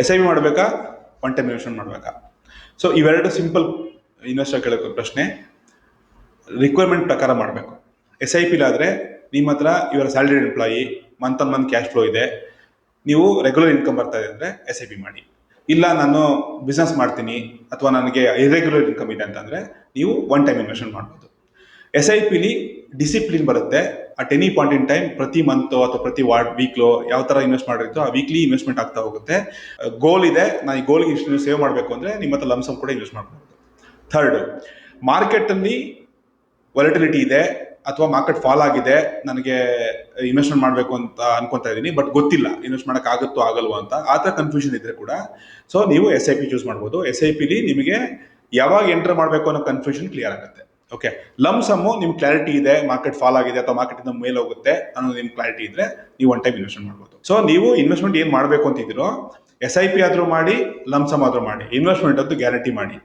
S I P ಮಾಡಬೇಕಾ? One time investment ಮಾಡಬೇಕಾ? So ಇವೆರಡು ಸಿಂಪಲ್ ಇನ್ವೆಸ್ಟರ್ ಕೇಳೋ ಪ್ರಶ್ನೆ. ರಿಕ್ವೈರ್ಮೆಂಟ್ ಪ್ರಕಾರ ಮಾಡಬೇಕು. ಎಸ್ ಐ ಪಿಲಾದರೆ ನಿಮ್ಮ ಹತ್ರ ಇವರ salaried employee month on month cash flow ಇದೆ. ನೀವು ರೆಗ್ಯುಲರ್ ಇನ್ಕಮ್ ಬರ್ತಾ ಇದೆ ಅಂದರೆ ಎಸ್ ಐ ಪಿ ಮಾಡಿ. ಇಲ್ಲ, ನಾನು ಬಿಸ್ನೆಸ್ ಮಾಡ್ತೀನಿ ಅಥವಾ ನನಗೆ ಇರೆಗ್ಯುಲರ್ ಇನ್ಕಮ್ ಇದೆ ಅಂತಂದರೆ ನೀವು ಒನ್ ಟೈಮ್ ಇನ್ವೆಸ್ಟ್ಮೆಂಟ್ ಮಾಡ್ಬೋದು. ಎಸ್ ಐ ಪಿಲಿ ಡಿಸಿಪ್ಲಿನ್ ಬರುತ್ತೆ. At any point in time ಪ್ರತಿ ಮಂತೋ ಅಥವಾ ಪ್ರತಿ ವಾರ್ಡ್ ವೀಕ್ಲೋ ಯಾವ ಥರ ಇನ್ವೆಸ್ಟ್ ಮಾಡಿರ್ತೋ ಆ ವೀಕ್ಲಿ ಇನ್ವೆಸ್ಟ್ಮೆಂಟ್ ಆಗ್ತಾ ಹೋಗುತ್ತೆ. ಗೋಲ್ ಇದೆ. ನಾನು ಈ ಗೋಲ್ಗೆ ಇಷ್ಟು ಸೇವ್ ಮಾಡಬೇಕು ಅಂದರೆ ನಿಮ್ಮ ಹತ್ರ ಲಮ್ಸಮ್ ಕೂಡ ಇನ್ವೆಸ್ಟ್ ಮಾಡಬಹುದು ಥರ್ಡ್ ಮಾರ್ಕೆಟಲ್ಲಿ ವಾಲಿಟಿಲಿಟಿ ಇದೆ ಅಥವಾ ಮಾರ್ಕೆಟ್ ಫಾಲ್ ಆಗಿದೆ, ನನಗೆ ಇನ್ವೆಸ್ಟ್ಮೆಂಟ್ ಮಾಡಬೇಕು ಅಂತ ಅನ್ಕೊಂತಾ ಇದ್ದೀನಿ ಬಟ್ ಗೊತ್ತಿಲ್ಲ ಇನ್ವೆಸ್ಟ್ ಮಾಡಕ್ ಆಗುತ್ತೋ ಆಗಲ್ವೋ ಅಂತ. ಆ ಥರ ಕನ್ಫ್ಯೂಷನ್ ಇದ್ರೆ ಕೂಡ ಸೊ ನೀವು ಎಸ್ ಐ ಪಿ ಚೂಸ್ ಮಾಡ್ಬೋದು. ಎಸ್ ಐ ಪಿಲಿ ನಿಮಗೆ ಯಾವಾಗ ಎಂಟರ್ ಮಾಡಬೇಕು ಅನ್ನೋ ಕನ್ಫ್ಯೂಷನ್ ಕ್ಲಿಯರ್ ಆಗುತ್ತೆ. ಓಕೆ ಲಮ್ ಸಮ್ಮು ಕ್ಲಾರಿಟಿ ಇದೆ ಮಾರ್ಕೆಟ್ ಫಾಲ್ ಆಗಿದೆ ಅಥವಾ ಮಾರ್ಕೆಟ್ ಇಂದ ಮೇಲೆ ಹೋಗುತ್ತೆ ಅನ್ನೋದು ನಿಮ್ಗೆ ಕ್ಲಾರಿಟಿ ಇದ್ರೆ ನೀವು ಒನ್ ಟೈಮ್ ಇನ್ವೆಸ್ಟ್ಮೆಂಟ್ ಮಾಡ್ಬೋದು. ಸೊ ನೀವು ಇನ್ವೆಸ್ಟ್ಮೆಂಟ್ ಏನು ಮಾಡಬೇಕು ಅಂತಿದ್ದೀರೋ ಎಸ್ ಐ ಪಿ ಆದರೂ ಮಾಡಿ ಲಮ್ ಸಮ್ ಆದರೂ ಮಾಡಿ ಇನ್ವೆಸ್ಟ್ಮೆಂಟ್ ಅಂತೂ ಗ್ಯಾರಂಟಿ ಮಾಡಿ.